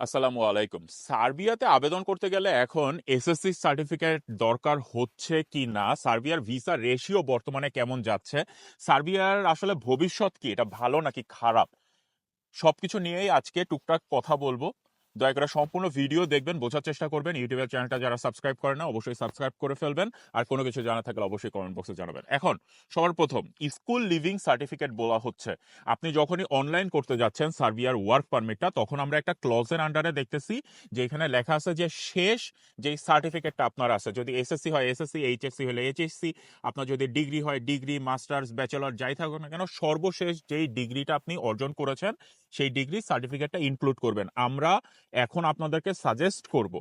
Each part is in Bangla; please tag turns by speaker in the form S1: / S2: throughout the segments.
S1: আসসালামু আলাইকুম। সার্বিয়াতে আবেদন করতে গেলে এখন এসএসসি সার্টিফিকেট দরকার হচ্ছে কি না? সার্বিয়ার ভিসা রেশিও বর্তমানে কেমন যাচ্ছে? সার্বিয়ার আসলে ভবিষ্যৎ কি? এটা ভালো নাকি খারাপ? সবকিছু নিয়েই আজকে টুকটাক কথা বলব। দয়া করে সম্পূর্ণ ভিডিও দেখবেন, বোঝার চেষ্টা করবেন। ইউটিউবের চ্যানেলটা যারা সাবস্ক্রাইব করেন না, অবশ্যই সাবস্ক্রাইব করে ফেলবেন। আর কোনো কিছু জানা থাকলে অবশ্যই কমেন্ট বক্সে জানাবেন। এখন, সবার প্রথম স্কুল লিভিং সার্টিফিকেট বলা হচ্ছে। আপনি যখনই অনলাইন করতে যাচ্ছেন সার্বিয়ার ওয়ার্ক পারমিটটা তখন আমরা একটা ক্লজের আন্ডারে দেখতেছি যে এখানে লেখা আছে যে শেষ যেই সার্টিফিকেটটা আপনার আছে। যদি এসএসসি হয় এসএসসি এইচএসসি হলে এইচএসসি আপনার যদি ডিগ্রি হয় ডিগ্রি মাস্টার্স ব্যাচেলর যাই থাকুক না কেন, সর্বশেষ যেই ডিগ্রিটা আপনি অর্জন করেছেন, সেই ডিগ্রি সার্টিফিকেটটা ইনক্লুড করবেন। আমরা এখন আপনাদেরকে সাজেস্ট করব,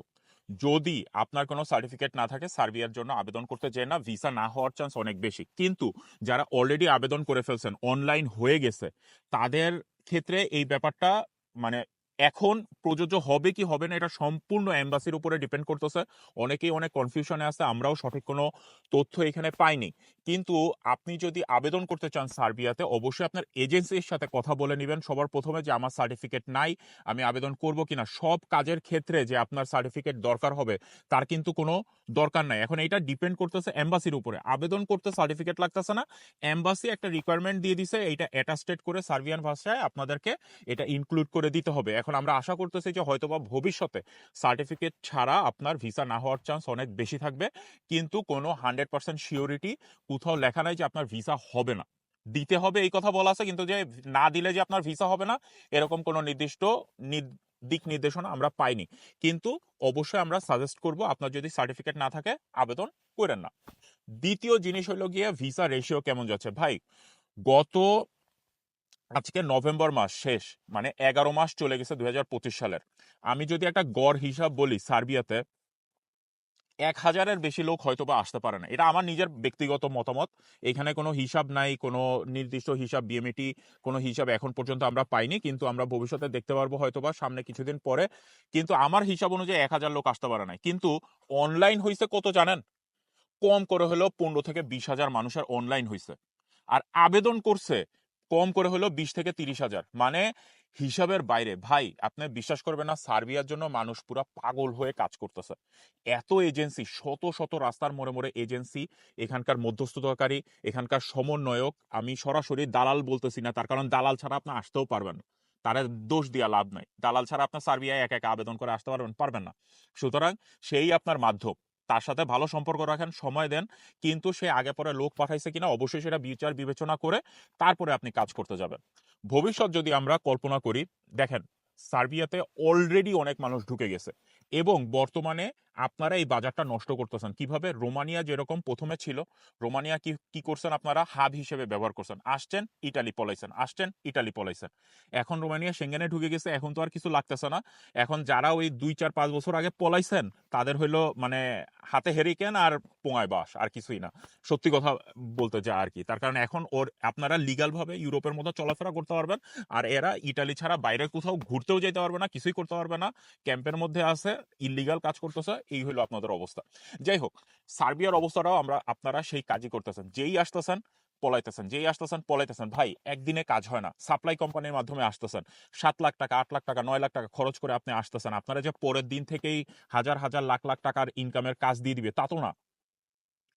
S1: যদি আপনার কোনো সার্টিফিকেট না থাকে, সার্বিয়ার জন্য আবেদন করতে চায় না ভিসা না হওয়ার চান্স অনেক বেশি। কিন্তু যারা অলরেডি আবেদন করে ফেলছেন অনলাইন হয়ে গেছে, তাদের ক্ষেত্রে এই ব্যাপারটা মানে এখন প্রযোজ্য হবে কি হবে না, এটা সম্পূর্ণ অ্যাম্বাসির উপরে ডিপেন্ড করতেছে। অনেকেই অনেক কনফিউশনে আছে, আমরাও সঠিক কোনো তথ্য এখানে পাইনি। কিন্তু আপনি যদি আবেদন করতে চান সার্বিয়াতে, অবশ্যই আপনার এজেন্সির সাথে কথা বলে নেবেন। সবার প্রথমে যে আমার সার্টিফিকেট নাই, আমি আবেদন করব কিনা, সব কাজের ক্ষেত্রে যে আপনার সার্টিফিকেট দরকার হবে, তার কিন্তু কোনো দরকার নাই। এখন এটা ডিপেন্ড করতেছে অ্যাম্বাসির উপরে। আবেদন করতে সার্টিফিকেট লাগতেছে না। অ্যাম্বাসি একটা রিকোয়ারমেন্ট দিয়ে দিছে, এইটা অ্যাটাস্টেড করে সার্বিয়ান ভাষায় আপনাদেরকে এটা ইনক্লুড করে দিতে হবে। এখন আমরা আশা করতেছি যে হয়তোবা ভবিষ্যতে সার্টিফিকেট ছাড়া আপনার ভিসা না হওয়ার চান্স অনেক বেশি থাকবে। কিন্তু কোনো হান্ড্রেড পার্সেন্ট শিওরিটি কোথাও লেখা নাই যে আপনার ভিসা হবে না। দিতে হবে এই কথা বলা আছে, কিন্তু যে না দিলে যে আপনার ভিসা হবে না, এরকম কোনো নির্দিষ্ট নির- দিক নির্দেশনা আমরা পাইনি। কিন্তু অবশ্যই আমরা সাজেস্ট করব, আপনার যদি সার্টিফিকেট না থাকে, আবেদন করেন না। দ্বিতীয় জিনিস হলো গিয়ে ভিসা রেশিও কেমন যাচ্ছে? ভাই, গত আজকে নভেম্বর মাস শেষ মানে এগারো মাস চলে গেছে দুই হাজার পঁচিশ সালের। আমি যদি একটা গড় হিসাব বলি সার্বিয়াতে এক হাজারের বেশি লোক হয়তো বা আসতে পারে না। এটা আমার নিজের ব্যক্তিগত মতামত। এখানে কোনো হিসাব নাই কোনো নির্দিষ্ট হিসাব বিএমইটি কোনো হিসাব এখন পর্যন্ত আমরা পাইনি কিন্তু আমরা ভবিষ্যতে দেখতে পারব হয়তো বা সামনে কিছুদিন পরে। কিন্তু আমার হিসাব অনুযায়ী এক হাজার লোক আসতে পারে না কিন্তু অনলাইন হয়েছে কত জানেন? কম করে হলেও পনেরো থেকে বিশ হাজার মানুষের অনলাইন হয়েছে আর আবেদন করছে কম করে হলেও বিশ থেকে তিরিশ হাজার। মানে হিসাবের বাইরে। ভাই, আপনি বিশ্বাস করবেন না, সার্বিয়ার জন্য মানুষ পুরা পাগল হয়ে কাজ করতেছে। এত এজেন্সি, শত শত রাস্তার মোড়ে মোড়ে এজেন্সি, এখানকার মধ্যস্থতাকারী, এখানকার সমন্বয়ক। আমি সরাসরি দালাল বলতেছি না, তার কারণ দালাল ছাড়া আপনি আসতেও পারবেন তারা দোষ দিয়া লাভ নাই। দালাল ছাড়া আপনার সার্বিয়ায় এক এক আবেদন করে আসতে পারবেন পারবেন না। সুতরাং সেই আপনার মাধ্যম। তার সাথে ভালো সম্পর্ক রাখেন, সময় দেন। কিন্তু সে আগে পরে লোক পাঠাইছে কিনা, অবশ্যই সেটা বিচার, বিবেচনা করে তারপরে আপনি কাজ করতে যাবেন। ভবিষ্যৎ যদি আমরা কল্পনা করি, দেখেন, সার্বিয়াতে অলরেডি অনেক মানুষ ঢুকে গেছে এবং বর্তমানে আপনারা এই বাজারটা নষ্ট করতেছেন। কীভাবে? রোমানিয়া যেরকম প্রথমে ছিল, রোমানিয়া কি কি করছেন আপনারা? হাব হিসেবে ব্যবহার করছেন। আসছেন, ইটালি পলাইছেন। আসছেন, ইটালি পলাইছেন। এখন রোমানিয়া সেঙ্গেনে ঢুকে গেছে, এখন তো আর কিছু লাগতেছে না। এখন যারা ওই দুই, চার, পাঁচ বছর আগে পলাইছেন, তাদের হইল মানে হাতে হেরিকেন আর পোঙায় বাস আর কিছুই না। সত্যি কথা বলতে যা আর কি। তার কারণ এখন ওর, আপনারা লিগাল ভাবে ইউরোপের মতো চলাফেরা করতে পারবেন, আর এরা ইটালি ছাড়া বাইরে কোথাও ঘুরতেও যেতে পারবে না, কিছুই করতে পারবে না। ক্যাম্পের মধ্যে আছে ইলিগাল কাজ করতেছে এই হলো আপনাদের অবস্থা। যাই হোক, সার্বিয়ার অবস্থাটাও আমরা, আপনারা সেই কাজই করতেছেন। যেই আসতেছেন, পলাইতেছেন। যেই আসতেছেন, পলাইতেছেন। ভাই, একদিনে কাজ হয় না। সাপ্লাই কোম্পানির মাধ্যমে আসতেছেন। সাত লাখ টাকা, আট লাখ টাকা, নয় লাখ টাকা খরচ করে আপনি আসতেছেন। আপনারা যে পরের দিন থেকেই হাজার হাজার, লাখ লাখ টাকার ইনকামের কাজ দিয়ে দিবে, তা তো না।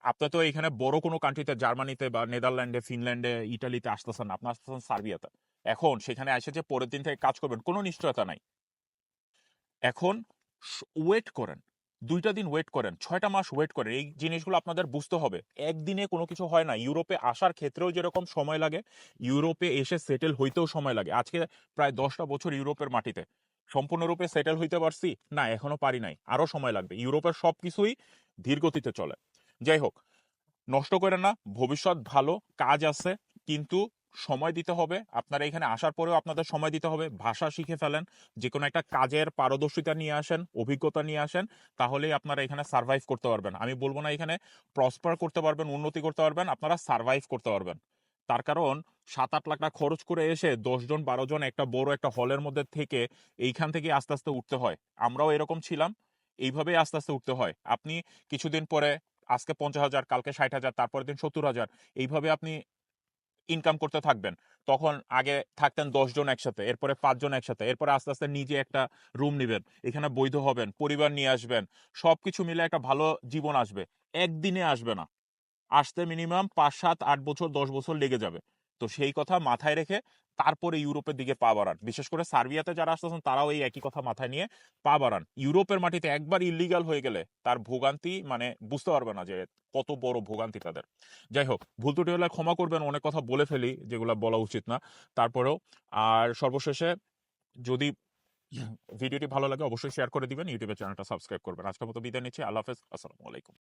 S1: আপনি তো এখানে বড় কোনো কান্ট্রিতে জার্মানিতে বা নেদারল্যান্ডে ফিনল্যান্ডে ইটালিতে আসতেছেন আপনি আসতেছেন সার্বিয়াতে। এখন সেখানে এসে যে পরের দিন থেকে কাজ করবেন, কোনো নিশ্চয়তা নাই। এখন ওয়েট করেন। দুইটা দিন ওয়েট করেন, ছয়টা মাস ওয়েট করেন, এই জিনিসগুলো আপনাদের বুঝতে হবে। একদিনে কোনো কিছু হয় না, ইউরোপে আসার ক্ষেত্রেও যেরকম সময় লাগে, ইউরোপে এসে সেটেল হইতেও সময় লাগে। আজকে প্রায় দশটা বছর ইউরোপের মাটিতে। সম্পূর্ণরূপে সেটেল হইতে পারছি? না, এখনও পারি নাই। আরও সময় লাগবে। ইউরোপের সব কিছুই ধীরগতিতে চলে। যাই হোক, নষ্ট করেন না, ভবিষ্যৎ ভালো, কাজ আছে, কিন্তু সময় দিতে হবে। আপনারা এখানে আসার পরেও আপনাদের সময় দিতে হবে। ভাষা শিখে ফেলেন যে কোনো একটা কাজের পারদর্শিতা নিয়ে আসেন, অভিজ্ঞতা নিয়ে আসেন, তাহলেই আপনারা এখানে সার্ভাইভ করতে পারবেন। আমি বলব না এখানে প্রসপার করতে পারবেন, উন্নতি করতে পারবেন, আপনারা সার্ভাইভ করতে পারবেন। তার কারণ সাত আট লাখ টাকা খরচ করে এসে দশজন বারো জন একটা বড় একটা হলের মধ্যে থেকে এইখান থেকে আস্তে আস্তে উঠতে হয়। আমরাও এরকম ছিলাম, এইভাবেই আস্তে আস্তে উঠতে হয়। আপনি কিছুদিন পরে আজকে পঞ্চাশ হাজার, কালকে ষাট হাজার, তারপরের দিন সত্তর হাজার, এইভাবে আপনি ইনকাম করতে থাকবেন। তখন আগে থাকতেন দশজন একসাথে, এরপরে পাঁচজন একসাথে, এরপরে আস্তে আস্তে নিজে একটা রুম নেবেন। এখানে বৈধ হবেন, পরিবার নিয়ে আসবেন সব কিছু মিলে একটা ভালো জীবন আসবে। একদিনে আসবে না। আসতে মিনিমাম পাঁচ, সাত, আট বছর, দশ বছর লেগে যাবে। তো সেই কথা মাথায় রেখে তারপরে ইউরোপের দিকে পা বাড়ান। বিশেষ করে সার্বিয়াতে যারা আসতেছেন তারাও এই একই কথা মাথায় নিয়ে পা বাড়ান। ইউরোপের মাটিতে একবার ইলিগাল হয়ে গেলে তার ভোগান্তি মানে বুঝতে পারবে না যে কত বড় ভোগান্তি তাদের। যাই হোক, ভুল ত্রুটি হলে ক্ষমা করবেন, অনেক কথা বলে ফেলি, যেগুলো বলা উচিত না। তারপরেও, আর সর্বশেষে যদি ভিডিওটি ভালো লাগে, অবশ্যই শেয়ার করে দিবেন, ইউটিউবের চ্যানেলটা সাবস্ক্রাইব করবেন। আজকের মতো বিদায় নিচ্ছি, আল্লাহ হাফেজ, আসসালামু আলাইকুম।